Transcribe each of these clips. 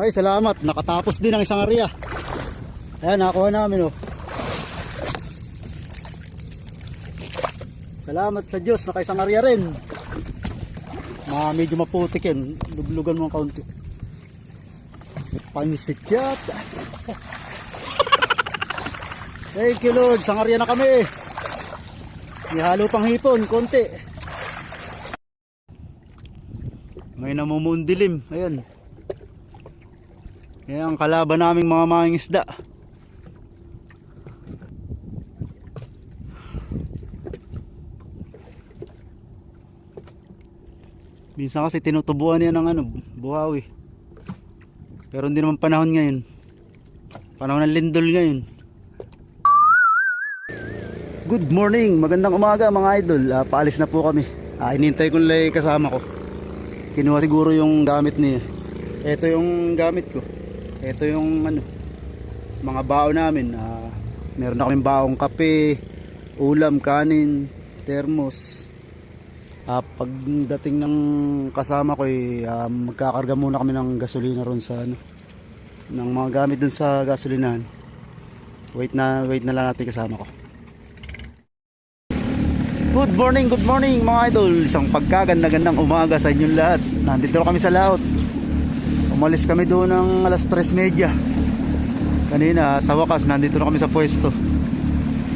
Ay, salamat. Nakatapos din ang isang area. Ayan, nakakuha namin oh. Salamat sa Diyos, nakaisang area rin. Mga medyo maputik yan. Luglugan mo ang kaunti. Pansit yata. Thank you Lord, isang area na kami. May halo pang hipon, konti. May namumuundilim, ayan. Yan ang kalaban naming mga manging isda. Minsan kasi tinutubuan yan ng ano, buhawi. Pero hindi naman panahon ngayon. Panahon ng lindol ngayon. Good morning, magandang umaga mga idol. Ah, paalis na po kami. Ah, inintay ko lang kasama ko. Kinuha siguro yung gamit niya. Ito yung gamit ko. Ito yung ano, mga bao namin. Ah, meron na kaming baong kape, ulam, kanin, termos. Ah, pagdating ng kasama ko, eh, ah, magkakarga muna kami ng gasolina ron sa ano, ng mga gamit dun sa gasolinahan. Wait na, wait na lang natin kasama ko. Good morning, good morning mga idol. Isang pagkaganda-gandang umaga sa inyong lahat. Nandito na kami sa laot. Umalis kami doon ng alas 3.30. Kanina, sa wakas, nandito na kami sa pwesto.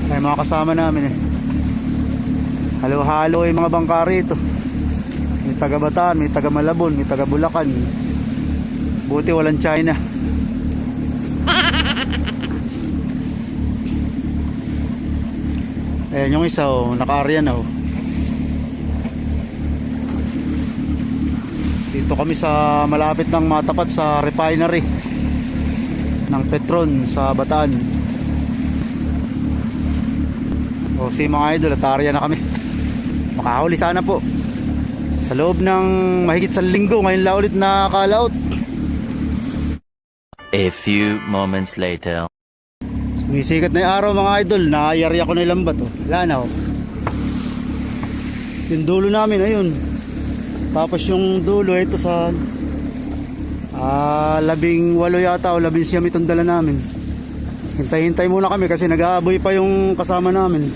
Ay mga kasama namin eh. Halo-halo yung mga bangka rito. May taga Bataan, may taga Malabon, may taga Bulacan. Buti walang China. Ayan yung isa oh, naka-area na oh. Dito kami sa malapit ng matapat sa refinery ng Petron sa Bataan. O si mga idol, at area na kami. Makahuli sana po. Sa loob ng mahigit sa linggo, ngayon lang ulit nakakalaot. A few moments later. Sumisikat na yung araw mga idol, nakayari ako na ilang bato. Wala na oh. Yung dulo namin, ayun. Tapos yung dulo, ito sa ah, labing walo yata o labing siyam itong dala namin. Hintay-hintay muna kami kasi nag-aaboy pa yung kasama namin.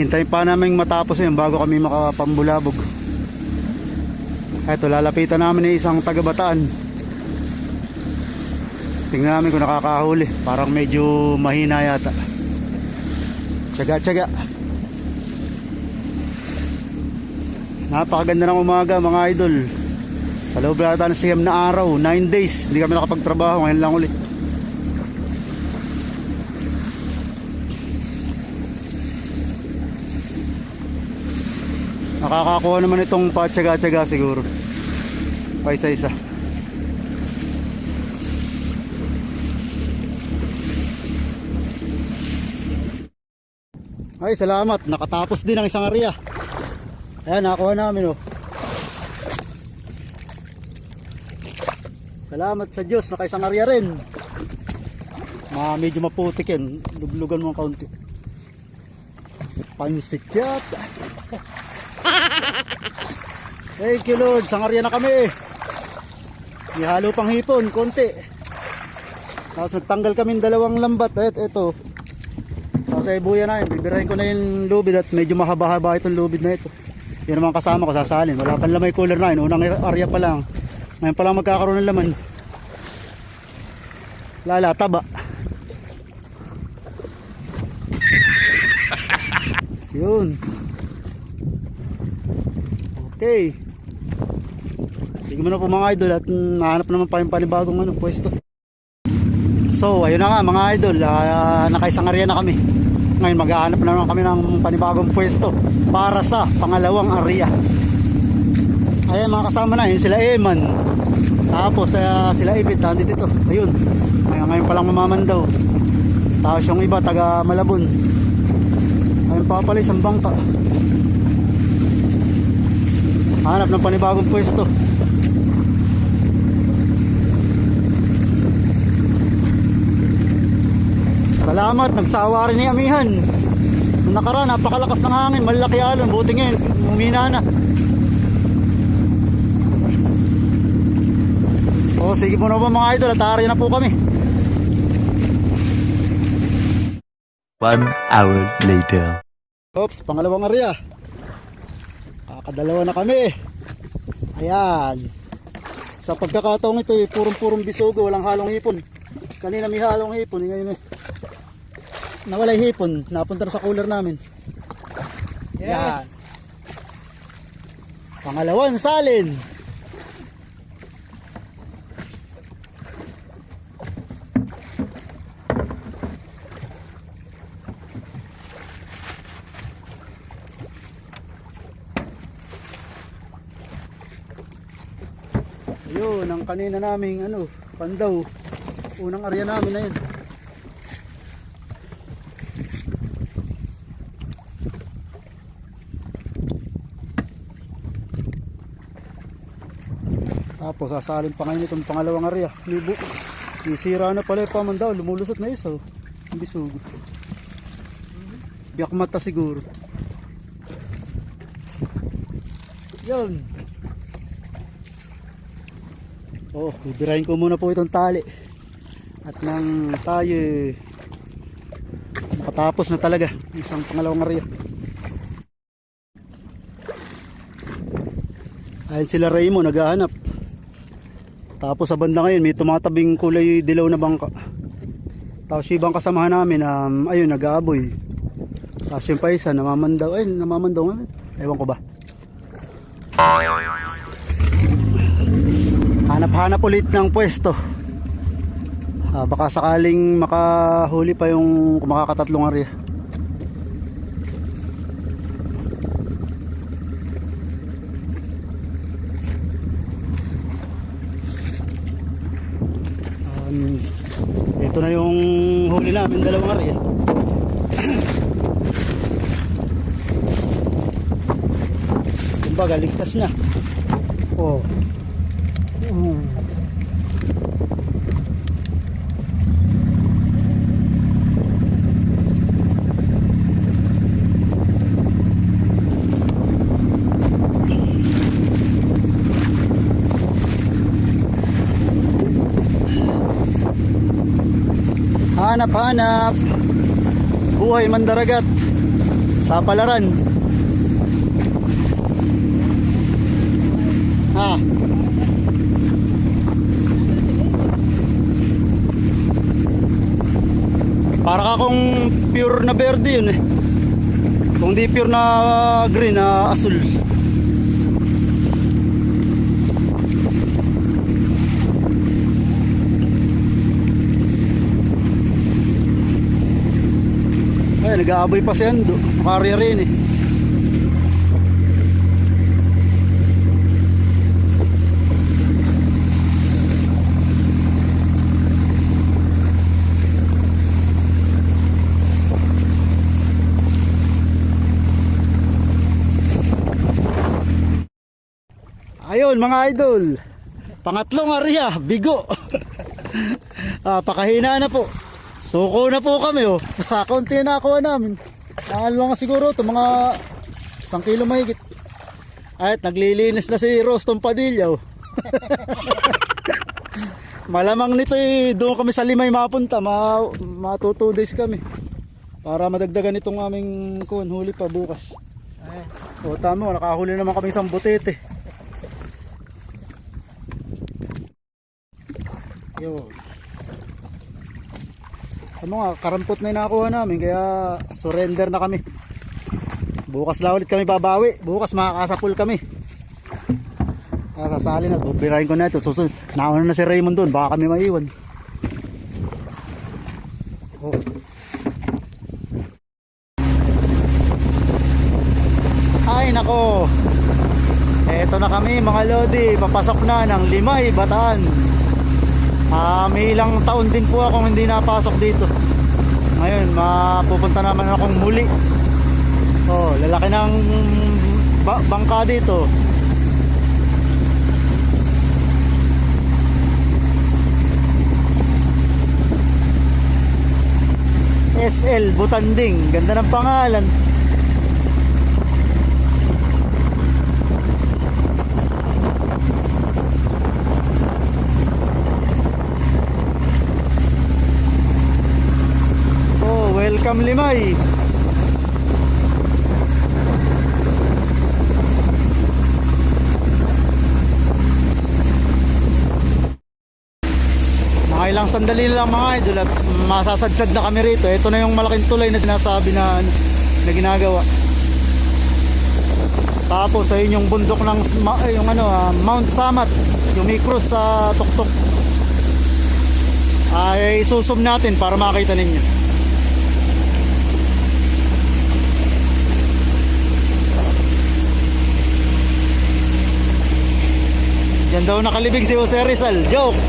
Hintay pa namin matapos yun bago kami makapambulabog. Ito, lalapitan namin ng isang taga-bataan. Tingnan namin kung nakakahuli. Parang medyo mahina yata. Tsaga, tsaga. Napakaganda ng umaga mga idol. Sa loob yata ng siyam na araw, 9 days. Hindi kami nakapagtrabaho. Ngayon lang ulit. Nakakakuha naman itong patsaga-tsaga siguro. Pa isa-isa. Ay, salamat. Nakatapos din ang isang area. Ayan, nakakuha namin oh. Salamat sa Diyos, nakaisang area rin. Mga medyo maputik yan. Luglugan mo ang kaunti. Pansit yata. Thank you Lord, isang area na kami. May halo pang hipon, konti. Tapos nagtanggal kami ng dalawang lambat. Et, eto. Tapos ay buya na yun. Bibirahin ko na yung lubid at medyo mahaba-haba itong lubid na ito. Yan naman kasama ko sasalin. Wala pang lamay cooler na yun. Unang area pa lang. Ngayon pa lang magkakaroon ng laman. Lala, taba. Yun. Okay. Sige mo na po mga idol at nahanap naman pa yung panibagong ano, pwesto. So, ayun na nga mga idol, uh, nakaisang area na kami. Ngayon maghahanap na naman kami ng panibagong pwesto para sa pangalawang area. Ayan mga kasama na, yun sila Eman. Tapos uh, sila Ibit, nandito dito. Ayun, ngayon, ngayon pa lang mamamandaw. Tapos yung iba, taga Malabon. Ayun pa pala isang bangka. Hanap ng panibagong pwesto. Salamat, nagsawa rin ni Amihan. Nung nakaraan, napakalakas ng hangin, malaki alon, buti ngayon, umina na. O sige muna po mga idol at na po kami. One hour later. Oops, pangalawang area. Kakadalawa na kami. Ayan. Sa pagkakataong ito, eh, purong-purong bisugo, walang halong hipon. Kanina may halong hipon, ngayon eh. Nawala yung hipon, napunta na sa cooler namin. Yan. Pangalawang salin. Ayun, ang kanina naming ano, pandaw. Unang area namin na yun. Tapos sasalin pa ngayon itong pangalawang area. Libo. Sisira na pala yung pamandaw. Lumulusot na isa. oh. Ang bisugo. Biyak mata siguro. Yun. Oh, bibirahin ko muna po itong tali. At nang tayo eh, makatapos na talaga ang isang pangalawang area. Ayun sila Raymond naghahanap. Tapos sa banda ngayon may tumatabing kulay dilaw na bangka. Tapos yung ibang kasamahan namin um, ayun nag-aaboy. Tapos yung pa isa namamandaw. Ay namamandaw nga. Ewan ko ba. Hanap-hanap ulit ng pwesto. Ah, baka sakaling makahuli pa yung kumakakatatlong area. Um, ito na yung huli namin, dalawang area. Kumbaga, ligtas na. Oh. Hanap hanap. Buhay mandaragat. Sa palaran. Ha. Para ka kung pure na verde yun eh. Kung di pure na green na asul. Ay, nag-aaboy pa siya. Karya rin eh. Ayun mga idol. Pangatlong area, bigo. ah, pakahina na po. Suko na po kami oh. Kakunti na nakuha namin. Ano lang siguro to mga isang kilo mahigit. At naglilinis na si Rostom Padilla oh. Malamang nito eh, doon kami sa limay mapunta. Ma, ma 2 days kami. Para madagdagan itong aming kun, huli pa bukas. O tama, nakahuli naman kami isang butete. Yo. Ano nga, karampot na yung nakuha namin kaya surrender na kami. Bukas lang ulit kami babawi. Bukas makakasapul kami. Ah, sasali na. Bubirahin ko na ito. Susunod. Nauna na si Raymond doon. Baka kami maiwan. Oh. Ay nako. Eto na kami mga Lodi. Papasok na ng Limay, Bataan. Ah, may ilang taon din po akong hindi napasok dito. Ngayon, mapupunta naman akong muli. Oh, lalaki ng ba- bangka dito. SL Butanding, ganda ng pangalan. Welcome Limay. Mga ilang sandali na lang mga idol at masasadsad na kami rito. Ito na yung malaking tulay na sinasabi na, na ginagawa. Tapos ayun yung bundok ng yung ano, ah, Mount Samat, yung may cross sa tuktok. Ay isusum natin para makita ninyo. Daw nakalibig si Jose Rizal. Joke!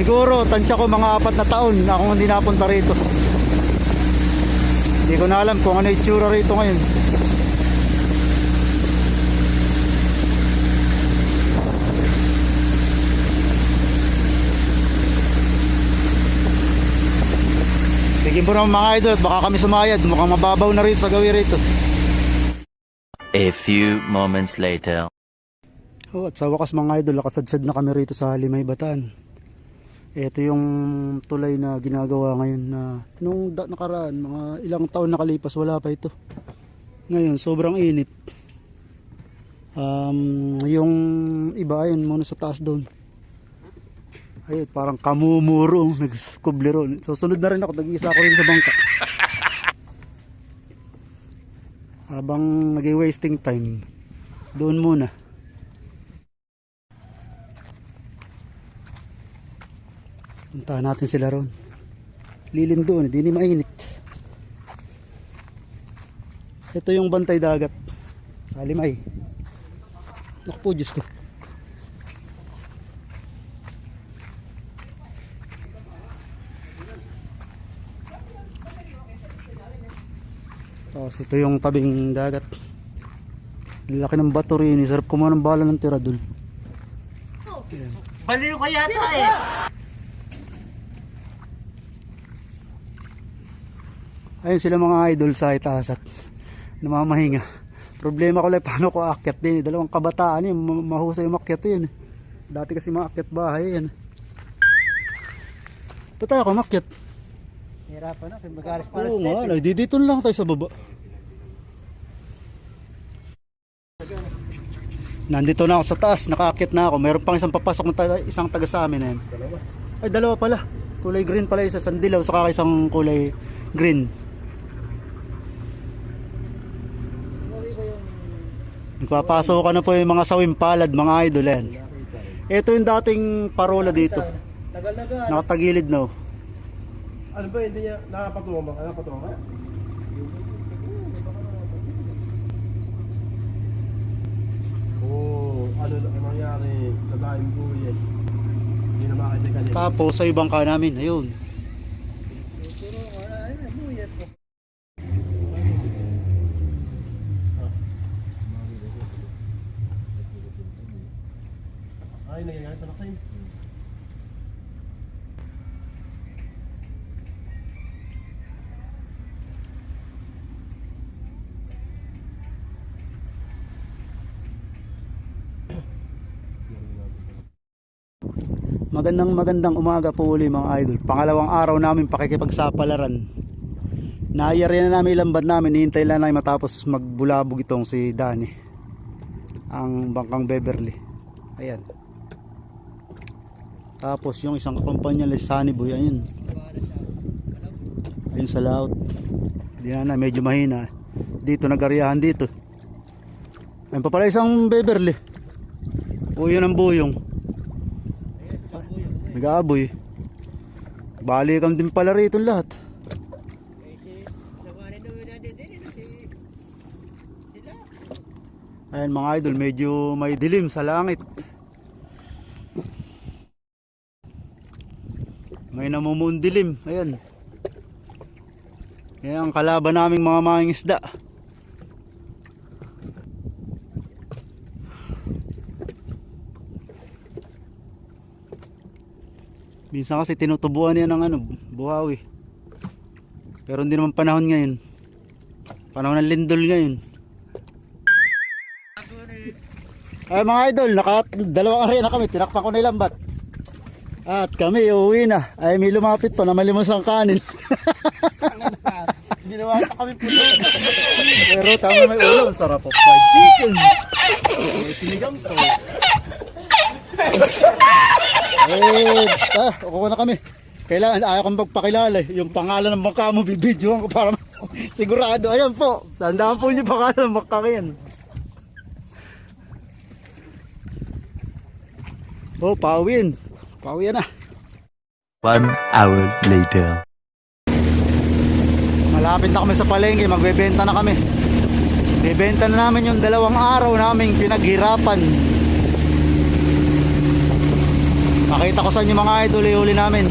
Siguro, tansya ko mga apat na taon akong hindi napunta rito. Hindi ko na alam kung ano itsura rito ngayon. Sige po naman mga idol at baka kami sumayad. Mukhang mababaw na rito sa gawi rito. A few moments later. Oh, at sa wakas mga idol, nakasadsad na kami rito sa Limay Bataan. Ito yung tulay na ginagawa ngayon na nung nakaraan, mga ilang taon nakalipas, wala pa ito. Ngayon, sobrang init. Um, yung iba ayun muna sa taas doon. Ayun, parang kamumuro, nagkublero. So, sunod na rin ako, nag-iisa ako rin sa bangka. Habang nag-wasting time, doon muna. Puntahan natin sila ron. Lilim doon, hindi ni mainit. Ito yung bantay dagat. Sa Limay. Naku Diyos ko. Tapos ito yung tabing dagat. Laki ng bato rin. eh. Sarap kumuha ng bala ng tiradol. Baliw ka yata eh. Ayun sila mga idol sa itaas at namamahinga. Problema ko lang paano ko aakyat din. eh. Dalawang kabataan yun. ma- Mahusay umakyat yun. eh. Dati kasi maakyat bahay yan. Ba't tayo ako umakyat? Hirapan na, magalis pa Oo nga, dito lang tayo sa baba. Nandito na ako sa taas, nakaakyat na ako. Meron pang isang papasok na taga, isang taga sa amin. Ayan. Ay, dalawa pala. Kulay green pala isa, sandilaw, saka isang kulay green. Nagpapasok ka na po yung mga sawim palad, mga idol. Yan. Ito yung dating parola dito. Nagal-nagal. Nakatagilid na. oh. Ano ba, hindi niya nakapatungan ba? Nakapatungan ka? Oo, ano na ang nangyari sa daing buhay Hindi na makita ka niya. Tapos sa ibang ka namin, ayun. Ay, nangyayari pa na kayo. Magandang magandang umaga po uli mga idol. Pangalawang araw namin pakikipagsapalaran. Naayari na namin ilambat namin. Hihintay lang namin matapos magbulabog itong si Danny. Ang bangkang Beverly. Ayan. Tapos yung isang kakumpanya ni Sunny Boy. Ayun. Ayun sa laut. Di na na. Medyo mahina. Dito nagariyahan dito. Ayun pa pala isang Beverly. Buyo ng buyong. Nag-aaboy. Balikan din pala rito lahat. Ayan mga idol, medyo may dilim sa langit. May namumundilim. Ayan. Kaya ang kalaban naming mga mga isda. Minsan kasi tinutubuan niya ng ano, buhawi. Pero hindi naman panahon ngayon. Panahon ng lindol ngayon. Ay mga idol, naka dalawang arena kami, tinakpan ko na ilang bat. At kami uuwi na. Ay may lumapit pa na malimos ang kanin. Ginawa pa kami po. Pero tama may ulo, ang sarap fried chicken. Sinigang to. eh, ah, kukuha na kami. Kailangan, ayaw kong magpakilala eh. Yung pangalan ng bangka mo, bibidyoan ko para sigurado. Ayan po, tandaan po yung pangalan ng bangka yan. Oh, pawin. Pawin na. One hour later. Malapit na kami sa palengke, magbebenta na kami. Bebenta na namin yung dalawang araw naming pinaghirapan. Pakita ko sa inyo mga idol, ihuli namin.